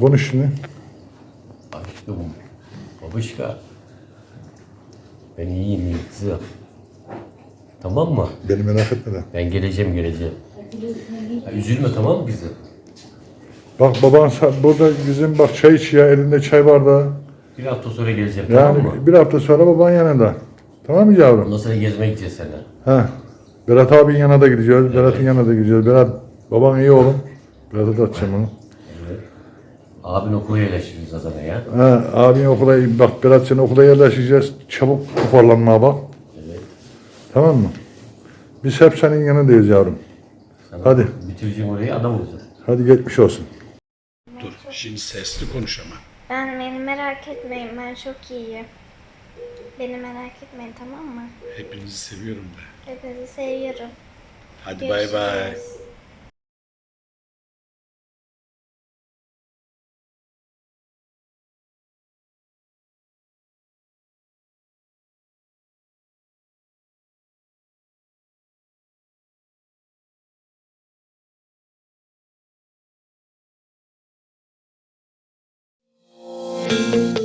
Konuş şimdi. Aşkım, babuşka. Ben iyiyim, iyi kızım. Tamam mı? Beni merak etme de. Ben geleceğim, geleceğim. Ya, üzülme tamam mı kızım? Bak baban burada bizim bak çay içiyor elinde çay bardağı. Bir hafta sonra geleceğim Yani tamam mı? bir hafta sonra baban yanında. Tamam mı yavrum? Ondan sonra gezmeye gideceğiz seninle. Ha. Berat abinin yanına da gideceğiz. Berat'ın yanına da gideceğiz. Berat baban iyi oğlum. Berat'a da atacağım onu. Abin okula yerleştiriyoruz Adana'ya. Ha, abin okula bak Berat seni okula yerleşeceğiz. Çabuk toparlanmaya bak. Evet. Tamam mı? Biz hep senin yanındayız yavrum. Sana Hadi. Bitireceğim orayı adam olacağım. Hadi geçmiş olsun. Dur şimdi sesli konuş ama. Ben beni merak etmeyin ben çok iyiyim. Beni merak etmeyin tamam mı? Hepinizi seviyorum de. Hepinizi seviyorum. Hadi bay bay. Görüşürüz. you